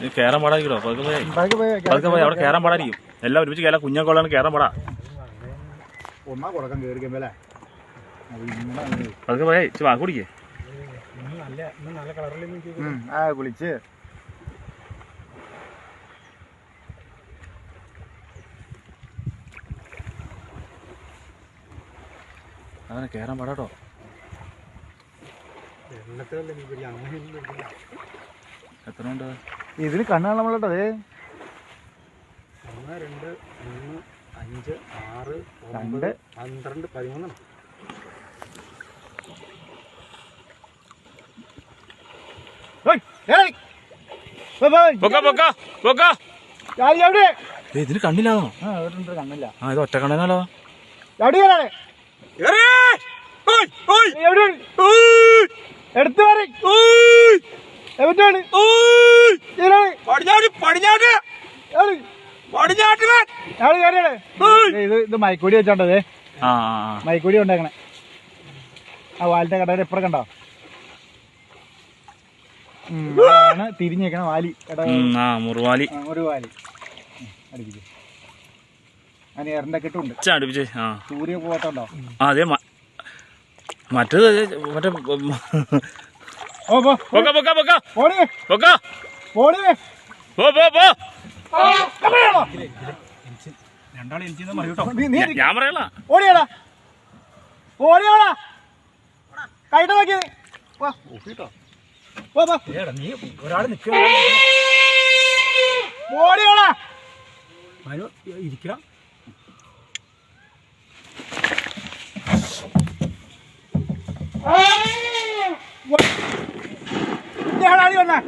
നീ കയറാൻ പാടായിരിക്കോ പതുക്കെ പോയി. അവിടെ കയറാൻ പാടായിരിക്കും. എല്ലാം ഒരുമിച്ച് കയറാം കുഞ്ഞാക്കോളാണ് കയറാൻ പാടാ. ഒന്നാ കൊടുക്കാൻ കയറിക്കുമ്പോ അല്ലേ? അത് ഇങ്ങനെ പതുക്കെ പോയേ. ഇച്ചിരി വാക്ക് കുടിക്കേ ആ കുളിച്ച് അങ്ങനെ കയറാൻ പാടാട്ടോ. എത്ര ഉണ്ട് ഇതിന് കണ്ണ് കാണാൻ അതെ ഒന്ന് രണ്ട് മൂന്ന് അഞ്ച് ആറ് പന്ത്രണ്ട് പതിമൂന്ന് ഇതിന് കണ്ണില്ലാണോ ആ, ഒരുണ്ട് കണ്ണില്ല. ആ ഇത് ഒറ്റ കണ്ണനാലോ എടുത്തു കയറാനെ. എവിടെയാണ്? എടുത്ത് മാറി. എവിടെയാണ്? ഇത് ഇത് മൈക്കൂടി വെച്ചോണ്ടത്. മൈക്കൂടി ഉണ്ടാക്കണേ ആ വാലിന്റെ കടയുടെ എപ്പറ കണ്ടോ? ആണ് തിരിഞ്ഞേക്കണ വാലി. മുറിവാലി. അതിന് എറിന്റെ കിട്ടുണ്ട് സൂര്യ പോകത്തുണ്ടോ? ആ അതെ മ- മറ്റേത് മറ്റേ ഓ പോ പൊക്ക പൊക്ക പൊക്ക. ഓടി പൊക്ക. ഓടി പോ പോ പോ. രണ്ടാളെ എനിക്ക് നീ ഞാൻ പറയല ഓടിയാടാ ഓടിയാടാ കൈട്ട് വാ വാ വാ ഏടാ നീ ഒരാൾ നിൽക്കുക ഓടിയാടാ ഇരിക്കാം ഇയാളാടി വന്നാ